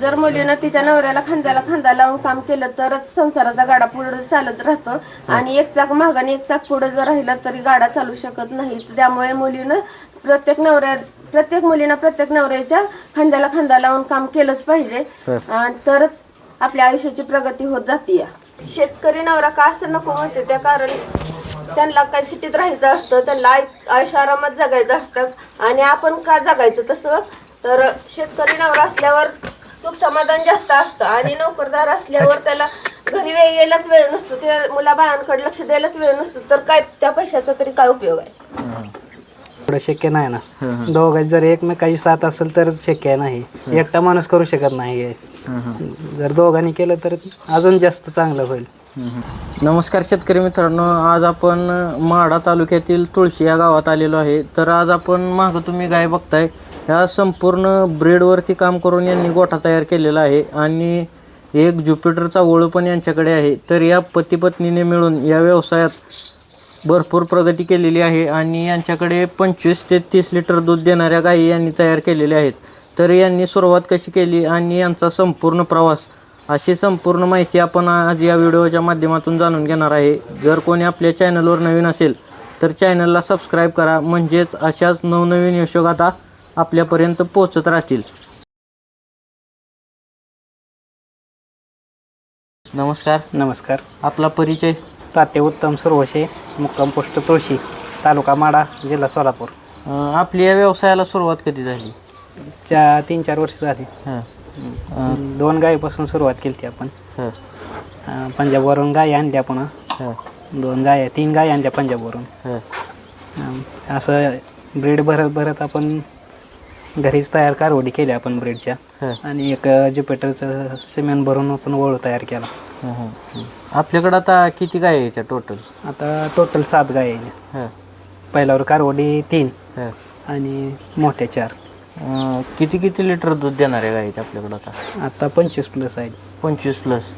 जर मुलीनं तिच्या नवऱ्याला खांद्याला खांदा लावून काम केलं तरच संसाराचा गाडा पुढे चालत राहतो. आणि एक चाक मागं आणि एक चाक पुढे जर राहिला तरी गाडा चालू शकत नाही. त्यामुळे मुलीनं प्रत्येक नवऱ्या प्रत्येक मुलीनं प्रत्येक नवऱ्याच्या खांद्याला खांदा लावून काम केलंच पाहिजे. तरच आपल्या आयुष्याची प्रगती होत जाते शेतकरी नवरा का असं नको म्हणते? त्या कारण त्यांना काही सिटीत राहायचं असतं त्यांना आय- आयुष्य आरामात जगायचं असतं. आणि आपण का जगायचं तसं? तर शेतकरी नवरा असल्यावर सुख समाधान जास्त असतं. आणि नोकरदार असल्यावर त्याला घरी वेळ यायलाच वेळ नसतो. त्या मुलाबाळांकडे लक्ष द्यायलाच वेळ नसतो. तर काय त्या पैशाचा तरी काय उपयोग आहे? एवढं शक्य नाही ना. दोघांची जर एकमेकाची साथ असेल तरच शक्य नाही. एकटा माणूस करू शकत नाही. हे. जर दोघांनी केलं तर अजून जास्त चांगलं होईल. नमस्कार शेतकरी मित्रांनो. आज आपण माढा तालुक्यातील तुळशी या गावात आलेलो आहे. तर आज आपण मागं तुम्ही गाय बघताय? ह्या संपूर्ण ब्रेडवरती काम करून यांनी गोठा तयार केलेला आहे आणि एक ज्युपिटरचा ओळ पण यांच्याकडे आहे. तर या पतीपत्नीने मिळून या व्यवसायात भरपूर प्रगती केलेली आहे आणि यांच्याकडे पंचवीस ते तीस लिटर दूध देणाऱ्या गायी यांनी तयार केलेल्या आहेत. तर यांनी सुरुवात कशी केली आणि यांचा संपूर्ण प्रवास अशी संपूर्ण माहिती आपण आज या व्हिडिओच्या माध्यमातून जाणून घेणार आहे. जर कोणी आपल्या चॅनलवर नवीन असेल तर चॅनलला सबस्क्राईब करा. म्हणजेच अशाच नवनवीन यशोगाथा आपल्यापर्यंत पोहोचत राहतील. नमस्कार. नमस्कार. आपला परिचय? ताते उत्तम सुरवशे मुक्काम पोस्ट तुळशी तालुका माडा जिल्हा सोलापूर. अं, आपली या व्यवसायाला सुरुवात कधी झाली? च्या तीन चार वर्ष झाली. हां. दोन गायीपासून सुरुवात केली ती आपण. हां. अं, पंजाबवरून गाय आणल्या आपण हां. दोन गाय तीन गाय आणल्या पंजाबवरून. हां. अं, असं ब्रेड भरत भरत आपण घरीच तयार कारवडी केल्या आपण ब्रेडच्या. आणि एक ज्युपिटरचं सिमेंट भरून आपण वळू तयार केला. आपल्याकडं आता किती गाय आहे त्या टोटल आता टोटल सात गाय आहे. हां. पहिल्यावर कारवडी तीन आणि मोठ्या चार. किती किती लिटर दूध देणार आहे गाय आहेत आपल्याकडं आता? आता पंचवीस प्लस आहेत पंचवीस प्लस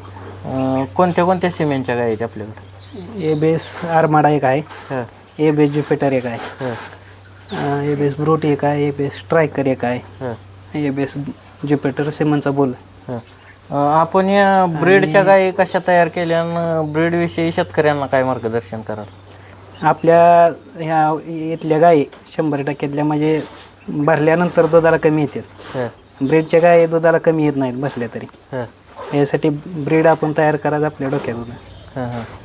कोणत्या कोणत्या सिमेंटच्या गाय आहेत आपल्याकडं? ए बेस आरमाडा एक आहे. हां. ए बेस ज्युपिटर एक आहे. हां. ए बेस ब्रूट एक आहे ए बेस स्ट्रायकर एक आहे. हां. ए बेस ज्युपिटर सिमनचा बोल हां. आपण या ब्रेडच्या गायी कशा तयार केल्या आणि ब्रेडविषयी शेतकऱ्यांना काय मार्गदर्शन कराल? आपल्या ह्या इथल्या गायी शंभर टक्क्यातल्या म्हणजे भरल्यानंतर दुधाला कमी येतात ब्रेडच्या गायी दुधाला कमी येत नाहीत भरल्या तरी. यासाठी ब्रीड आपण तयार करायचं आपल्या डोक्यात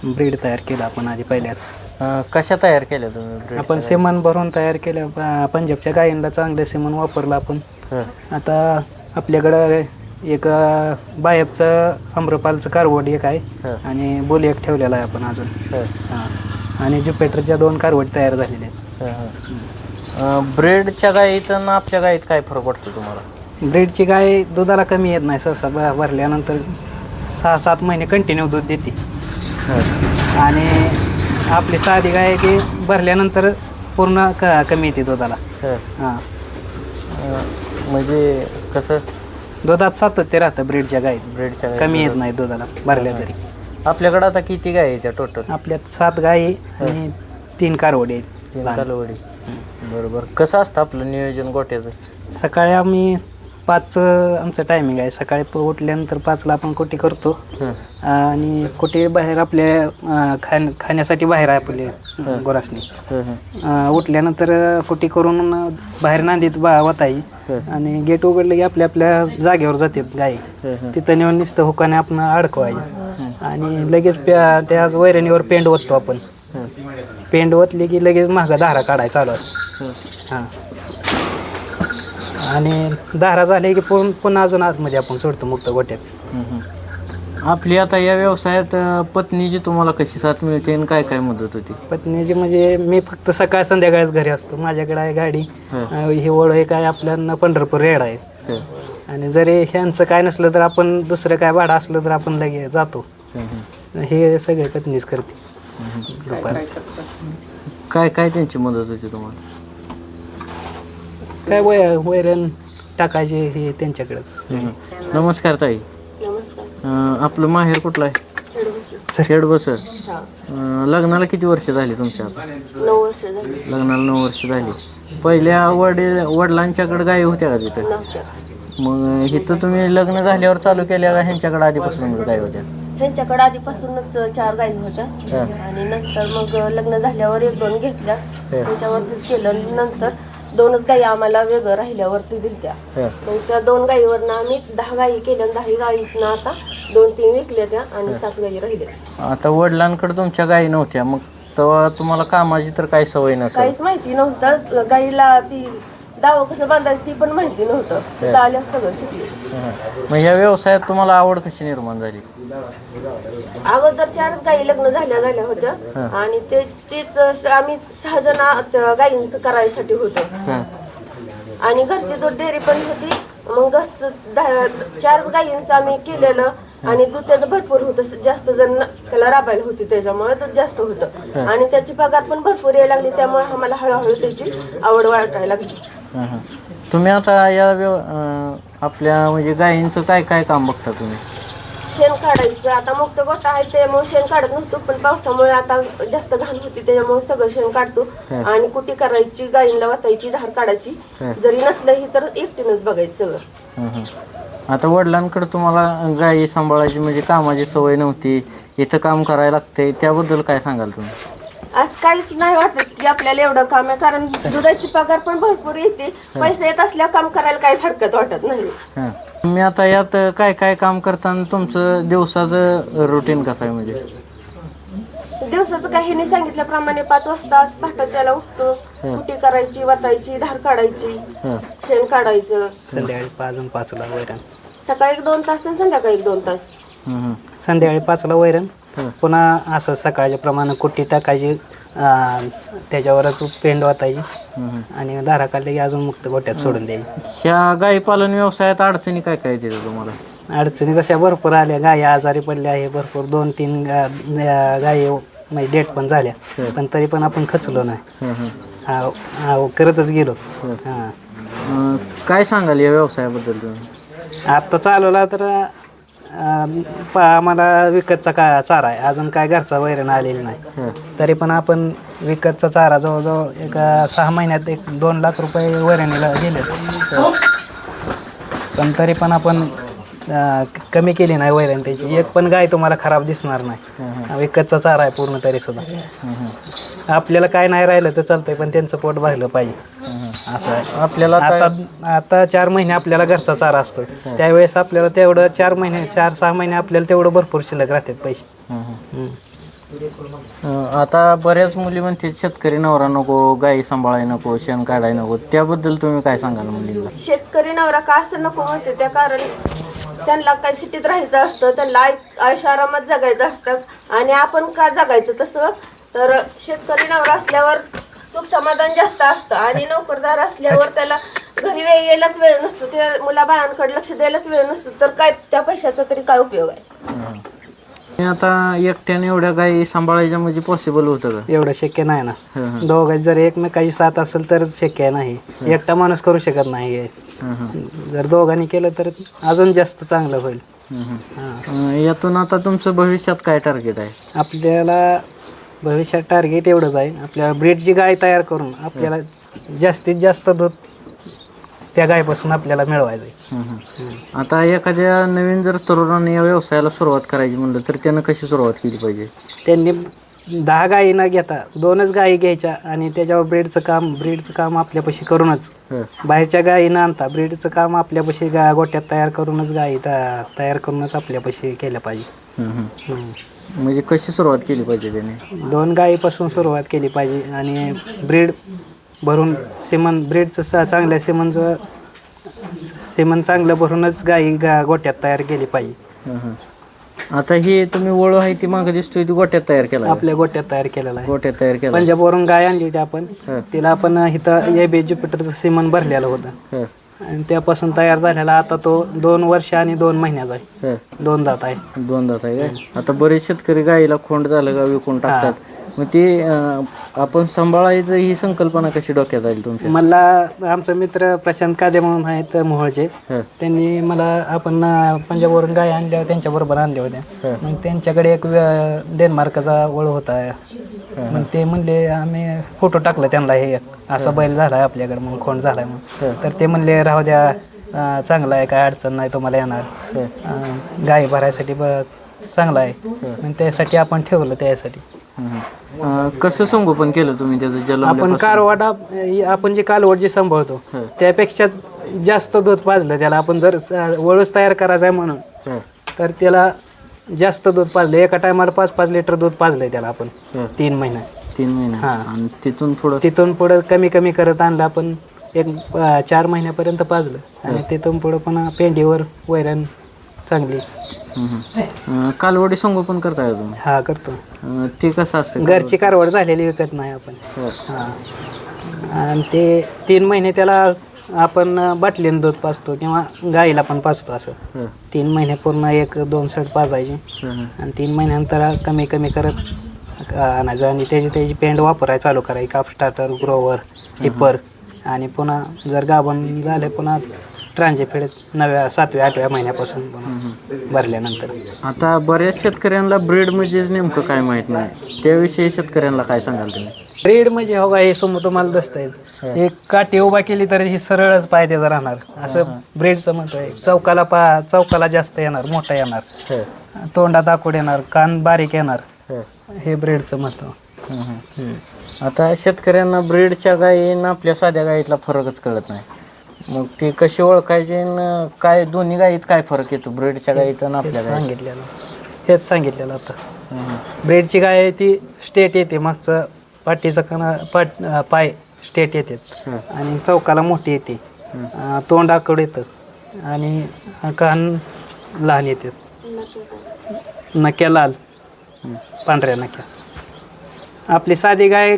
ब्रीड तयार केलं आपण आधी पहिल्यात. अं, कशा तयार केल्या तुम्ही आपण सिमन भरून तयार केलं प- पंजाबच्या गायींना चांगलं सिमन वापरलं आपण. हां. आता आपल्याकडं एक अं, बायबचं आम्रपालचं कारवड एक आहे. हां. आणि बोली एक ठेवलेला आहे आपण अजून. हां. हां. आणि ज्युपिटरच्या दोन कारवड तयार झालेले आहेत. ब्रेडच्या गायीत आणि आपल्या गायीत काय फरक पडतो तुम्हाला? ब्रीडची गाय दुधाला कमी येत नाही सहसा. भ- भरल्यानंतर सहा सात महिने कंटिन्यू दूध देते. आणि आपली साधी गाय आहे की भरल्यानंतर पूर्ण क कमी येते दुधाला. हं. हां. अं, म्हणजे कसं? दुधात सातत्य राहतं ब्रीडच्या गायीत ब्रेडच्या गायी कमी येत नाही दुधाला भरल्या तरी. आपल्याकडे आता किती गाय आहे त्या टोटल आपल्यात सात गायी आणि तीन कारवडी आहेत. तीन. कालवडी. बरोबर. कसं असतं आपलं नियोजन गोट्याचं? सकाळी आम्ही पाच आमचं टायमिंग आहे सकाळी प- उठल्यानंतर पाचला आपण कोटी करतो. आणि कोटी बाहेर आपल्या अं, खाण खाण्यासाठी बाहेर आहे आपले गोरासनी. अं, उठल्यानंतर कोटी करून बाहेर नांदीत बा वताई आणि गेट उघडलं की आपल्या आपल्या जागेवर जाते गाई हं. तिथं नेऊन नुसतं हुकाने आपण अडकवायचे आणि लगेच प्या त्या वैरणीवर पेंड ओततो आपण. पेंड ओतली की लगेच महाग धारा काढायला चालू आहे. हं. हां आणि धारा झाले की पुन पुन्हा अजून आतमध्ये आपण सोडतो मुक्त गोट्यात. हं, हं. आपली आता या व्यवसायात अं, पत्नीची तुम्हाला कशी साथ मिळते आणि काय काय मदत होती? पत्नीची म्हणजे मी फक्त सकाळ संध्याकाळीच घरी असतो. माझ्याकडे आहे गाडी हं. अं, ही ओळ एक आहे आपल्याला पंढरपूर रेड आहे. हं. आणि जरी ह्यांचं काय नसलं तर आपण दुसरं काय भाडं असलं तर आपण लगे जातो. हं, हं. हे सगळे पत्नीच करते. दुपारी. काय काय त्यांची मदत होती तुम्हाला? काय वय वैरण टाकायचे हे त्यांच्याकडेच. हं. नमस्कार ताई. नमस्कार. अं, आपलं माहेर कुठलं आहे? खेडबसू. खेड बसर हा. अं, लग्नाला किती वर्ष झाली तुमच्या आता? नऊ वर्ष झाली. लग्नाला नऊ वर्ष झाली. पहिल्या वडील वडिलांच्याकडे गायी होत्या का तिथं? मग इथं तुम्ही लग्न झाल्यावर चालू केल्या का? ह्यांच्याकडे आधीपासून गाय होत्या? ह्यांच्याकडे आधीपासूनच चार गायी होत्या. हा. आणि नंतर मग लग्न झाल्यावर एक दोन घेतल्या. त्याच्यावरतीच केलं. नंतर दोनच गायी आम्हाला वेगळं राहिल्यावरती दिलत्या. हा. मग त्या दोन गायीवरनं आम्ही दहा गायी केल्या आणि दहा गायीतनं आता दोन तीन विकल्या त्या आणि सात गायी राहिल्या. आता वडिलांकडे तुमच्या गायी नव्हत्या. मग तेव्हा तुम्हाला कामाची तर काही सवय नसेल. काहीच माहिती नव्हतं. गाईला ती दावं कसं बांधायचं ती पण माहिती नव्हतं. तिथं आल्यावर सगळं शिकले. मग ह्या व्यवसायात तुम्हाला आवड कशी निर्माण झाली? अगोदर चारच गायी लग्न झाल्या झाल्या होत्या. आणि त्याचीच स- आम्ही सहा जण आ- त्या गायींचं करायसाठी होतं. हा. आणि घरची दूध डेअरी पण होती. मग घरचं चारच गायींचं आम्ही केलेलं. आणि दूध त्याचं भरपूर होतं. जास्त जण त्याला राबायला होती. त्याच्यामुळे दूध जास्त होतं. आणि त्याची पगार पण भरपूर यायला लागली. त्यामुळे आम्हाला हळूहळू त्याची आवड वाटायला लागली. हा, हा. तुम्ही आता या व्यव अं, आपल्या म्हणजे गायींचं काय काय काम बघता तुम्ही? शेण काढायचं. आता मुक्त गोठा आहे त्यामुळे शेण काढत नव्हतो पण पावसामुळे आता जास्त घाण होती त्याच्यामुळे सगळं शेण काढतो. आणि कुटी करायची गायींना वाटायची धार काढायची. जरी नसलंही तर एकटीनच बघायचं सगळं. हं, हं. आता वडिलांकडे तुम्हाला गायी सांभाळायची म्हणजे कामाची सवय नव्हती इथं काम करायला लागते त्याबद्दल काय सांगाल तुम्ही? असं काहीच नाही वाटत की आपल्याला एवढं काम आहे कारण दुधाची पगार पण भरपूर येते. पैसे येत असल्यावर काम करायला काहीच हरकत वाटत नाही. हां. तुम्ही आता यात काय काय काम करताना तुमचं दिवसाचं रुटीन कसं आहे म्हणजे? दिवसाचं काही नाही सांगितल्याप्रमाणे पाच वाजता पहाटाच्याला उठतो. कुटी करायची वाटायची धार काढायची हं. शेण काढायचं. संध्याकाळी पाच आणि पाचला वैरण. सकाळी एक दोन तास आणि संध्याकाळी एक दोन तास. हं, हं. संध्याकाळी पाचला वैरण. पुन्हा असं सकाळच्या प्रमाणे कुट्टी टाकायची अं, त्याच्यावरच पेंड वाटायची हं. आणि दारा काढले की अजून मुक्त गोट्यात सोडून द्यायची. ह्या गाई पालन व्यवसायात अडचणी काय काय येतात तुम्हाला? अडचणी तशा भरपूर आल्या. गायी आजारी पडल्या आहे भरपूर दोन तीन गा- अं, गायी म्हणजे डेट पण झाल्या. पण तरी पण आपण खचलो नाही. हं, हं. हा- हा, करतच गेलो. हां. अं, काय सांगाल या व्यवसायाबद्दल तुम्ही? आत्ता चालवला तर प- आम्हाला विकतचा का चारा आहे. अजून काय घरचा वैरण आलेला नाही. तरी पण आपण विकतचा चारा जवळजवळ एक अं, सहा महिन्यात एक दोन लाख रुपये वैरणीला गेले पण तरी पण आपण अं, क- कमी केली नाही वैरण त्याची. एक पण गाय तुम्हाला खराब दिसणार नाही. विकतचा चारा आहे पूर्ण तरी सुद्धा. आपल्याला काय नाही राहिलं तर चालतंय पण त्यांचं पोट भरलं पाहिजे. असं आहे. आपल्याला आता आता चार महिने आपल्याला घरचा चारा असतो. त्यावेळेस आपल्याला तेवढं चार महिने चार सहा महिने आपल्याला तेवढं भरपूर शिल्लक राहतात पैसे. अं, आता बऱ्याच मुली म्हणते शेतकरी नवरा नको गाई सांभाळाय नको शेण काढाय नको. त्याबद्दल तुम्ही काय सांगाल मुलींना? शेतकरी नवरा का असं नको म्हणते? त्या कारण त्यांना काही सिटीत राहायचं असतं त्यांना आय- आयुष्य आरामात जगायचं असतं. आणि आपण का जगायचं तसं? तर शेतकरी नवरा असल्यावर सुख समाधान जास्त असतं. आणि नोकरदार असल्यावर त्याला घरी वेळ यायलाच वेळ नसतो. त्या मुलाबाळांकडे लक्ष द्यायलाच वेळ नसतो. तर काय त्या पैशाचा तरी काय उपयोग आहे? आता एकट्याने एवढ्या गाई सांभाळायच्या म्हणजे पॉसिबल होतं का? एवढं शक्य नाही हं, ना दोघांची जर एकमेकाची साथ असेल तर शक्य नाही. एकटा माणूस करू शकत नाही. हे. हं, हं. जर दोघांनी केलं तर अजून जास्त चांगलं होईल. हं, हं. हां. अं, यातून आता तुमचं भविष्यात काय टार्गेट आहे? आपल्याला भविष्यात टार्गेट एवढंच आहे. आपल्याला ब्रीडची गाय तयार करून आपल्याला जास्तीत जास्त दूध त्या गायपासून आपल्याला मिळवायचं आहे हं, हं. आता एखाद्या नवीन जर तरुणाने या व्यवसायाला सुरुवात करायची म्हणलं तर त्यानं कशी सुरुवात केली पाहिजे त्यांनी दहा गायी न घेता दोनच गायी घ्यायच्या आणि त्याच्यावर ब्रीडचं काम ब्रीडचं काम आपल्यापाशी करूनच हं. बाहेरच्या गायी न आणता ब्रीडचं काम आपल्यापाशी गा गोट्यात तयार करूनच गायी त- तयार करूनच आपल्यापाशी केलं पाहिजे. हम्म. म्हणजे कशी सुरुवात केली पाहिजे त्याने दोन गायीपासून सुरुवात केली पाहिजे आणि ब्रीड भरून सिमन ब्रीडचं स चांगल्या सिमनचं सिमन चांगलं भरूनच गायी गा गोट्यात तयार केली पाहिजे. हं. आता ही तुम्ही वळू आहे ती मागे दिसतोय ती गोट्यात तयार केला? आपल्या गोट्यात तयार केलेला आहे. गोट्यात तयार केला पंजाबवरून गाय आणली होती आपण हं. तिला आपण इथं ए बी ज्युपिटरचं सिमन भरलेलं होतं. हं, आणि त्यापासून तयार झालेला आता तो दोन वर्ष आणि दोन महिन्याचा आहे. हं. दोन दात आहे. दोन दात आहे काय? आता बरेच शेतकरी गाईला खोंड झालं का विकून टाकतात. मग ते अं, आपण सांभाळायचं ही संकल्पना कशी डोक्यात आली तुमच्या? मला आमचा मित्र प्रशांत कादे म्हणून आहेत मोहोळचे हं, त्यांनी मला आपण अं, पंजाबवरून गाय आणल्या त्यांच्याबरोबर आणल्या होत्या. मग त्यांच्याकडे एक व- डेन्मार्कचा ओळ होता. मग ते म्हणले आम्ही फोटो टाकला त्यांना हे असा बैल झालाय आपल्याकडे मग खोंड झालाय मग. तर ते म्हणले राहू द्या अं, चांगला आहे काय अडचण नाही तुम्हाला येणार. अं, गाई भरायसाठी ब चांगला आहे. आणि त्यासाठी आपण ठेवलं त्यासाठी. अं, कसं संगोपन केलं तुम्ही त्याचं जल आपण कारवाटा आपण जे कालवड जे सांभाळतो त्यापेक्षा जास्त दूध पाजलं त्याला. आपण जर स- वळूस तयार करायचा आहे म्हणून तर त्याला जास्त दूध पाजलं. एका टायमाला पाच पाच लिटर दूध पाजलंय त्याला आपण. तीन महिना. तीन महिने. हा. आणि तिथून पुढं? तिथून पुढं कमी कमी करत आणलं आपण. एक अं, चार महिन्यापर्यंत पाजलं. आणि तिथून पुढं पुन्हा पेंडीवर वैरण चांगली. अं, कालवडी संगोपन करताय तुम्ही? हा करतो. अं, ते कसं असतं घरची कारवड झालेली विकत नाही आपण. हो. हा. आणि ते तीन महिने त्याला आपण बाटलीनं दूध पाजतो किंवा गाईला पण पाजतो असं. हं. तीन महिने पूर्ण एक दोन शर्ट पाजायची. हं. आणि तीन महिन्यानंतर कमी कमी करत आणायचं आणि त्याची त्याची पेंड वापरायला चालू करायची. काप स्टार्टर ग्रोवर टिपर. आणि पुन्हा जर गाभण झाले पुन्हा ट्रांजे फेडत नव्या सातव्या आठव्या महिन्यापासून भरल्यानंतर. आता बऱ्याच शेतकऱ्यांना ब्रीड म्हणजे नेमकं काय माहीत नाही. त्याविषयी शेतकऱ्यांना काय सांगाल तुम्ही? ब्रेड म्हणजे हो का हे समोर तुम्हाला दिसत एक काठी उभा केली तर ही सरळच पाय त्याचा राहणार असं ब्रेडचं आहे चौकाला पा चौकाला जास्त येणार मोठा येणार. तोंडात आकूड येणार कान बारीक येणार. हे. ब्रेडचं महत्त्व. आता शेतकऱ्यांना ब्रीडच्या गायी आपल्या साध्या गायीतला फरकच कळत नाही. मग ते कसे ओळखायचे आणि काय दोन्ही गायीत काय फरक येतो? ब्रीडच्या गायीत आणि आपल्या सांगितलेलं. हेच सांगितलेलं आता. ब्रेडची गाय आहे ती स्टेट येते. मागचं पाठीचं काना पाट अं, पाय स्टेट येतात आणि चौकाला मोठी येते. अं, तोंड आकड येतं. आणि कान लहान येतात नक्या लाल. पांढऱ्या नक्या. आपली साधी गाय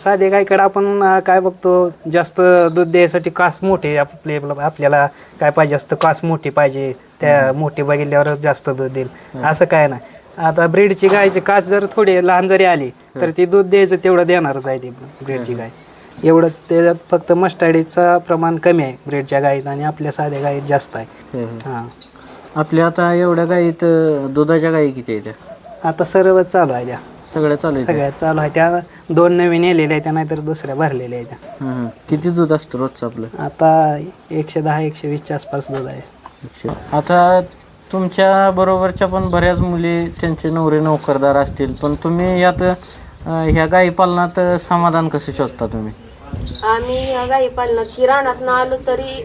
साधी गायकडे आपण काय बघतो जास्त दूध द्यायसाठी कास मोठे आपले आपल्याला काय पाहिजे असतं कास मोठी पाहिजे. त्या मोठी बघितल्यावरच जास्त दूध देईल. असं काय नाही. आता ब्रीडची गायची कास जर थोडी लहान जरी आली तर ती दूध द्यायचं तेवढं देणारच आहे ती ब्रीडची गाय. एवढंच त्याच्यात फक्त मस्टाडीचं प्रमाण कमी आहे ब्रीडच्या गायीत आणि आपल्या साध्या गायीत जास्त आहे. हं, आपल्या आता एवढ्या गायीत अं, दुधाच्या गायी किती आहेत? आता सर्वच चालू आहे त्या. सगळ्या चालू आहेत. सगळ्यात चालू आहे त्या दोन नवीन येलेल्या आहेत त्या नाहीतर दुसऱ्या भरलेल्या आहेत. हं. किती दूध असतं रोजचं आपलं? आता एकशे दहा एकशे वीसच्या आसपास दूध आहे. आता तुमच्या बरोबरच्या पण बऱ्याच मुली त्यांचे नवरे नोकरदार असतील पण तुम्ही यात अं, ह्या गायी पालनात समाधान कसं शोधता तुम्ही? आम्ही या गाई पालनात की रानात आलो तरी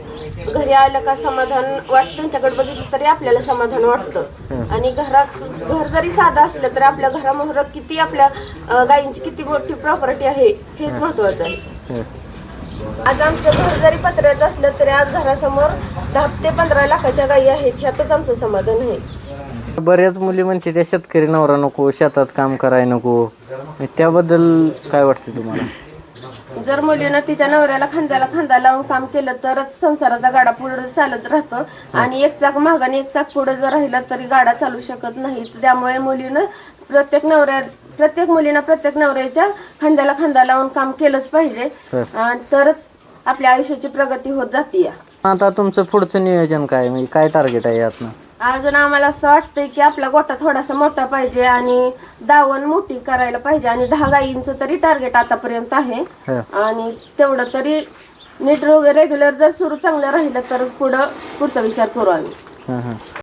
घरी आलं का समाधान वाटतं त्यांच्याकडे बघितलं तरी आपल्याला समाधान वाटतं. आणि घरात घर जरी साधं असलं तरी आपल्या घरामोहर किती आपल्या अं, गायींची किती मोठी प्रॉपर्टी आहे हेच महत्वाचं आहे. आज आमचं घर जरी पत्र्याचं असलं तरी आज घरासमोर दहा ते पंधरा लाखाच्या गायी आहेत ह्यातच आमचं समाधान आहे. बऱ्याच मुली म्हणते त्या शेतकरी नवरा नको शेतात काम कराय नको. त्याबद्दल काय वाटते तुम्हाला? जर मुलीनं तिच्या नवऱ्याला खांद्याला खांदा लावून काम केलं तरच संसाराचा गाडा पुढे चालत राहतो. आणि एक चाक माग आणि एक चाक पुढे जर राहिलं तरी गाडा चालू शकत नाही. त्यामुळे मुलीनं प्रत्येक नवऱ्या प्रत्येक मुलीनं प्रत्येक नवऱ्याच्या खांद्याला खांदा लावून काम केलंच पाहिजे. आणि तरच आपल्या आयुष्याची प्रगती होत जाते आता तुमचं पुढचं नियोजन काय? म्हणजे काय टार्गेट आहे यातनं? अजून आम्हाला असं वाटतंय की आपला गोटा थोडासा मोठा पाहिजे आणि दावण मोठी करायला पाहिजे आणि दहा गायींचं तरी टार्गेट आतापर्यंत आहे हं. आणि तेवढं तरी नीट रेग्युलर जर सुरू चांगलं राहिलं तरच पुढं पुढचा विचार करू आम्ही.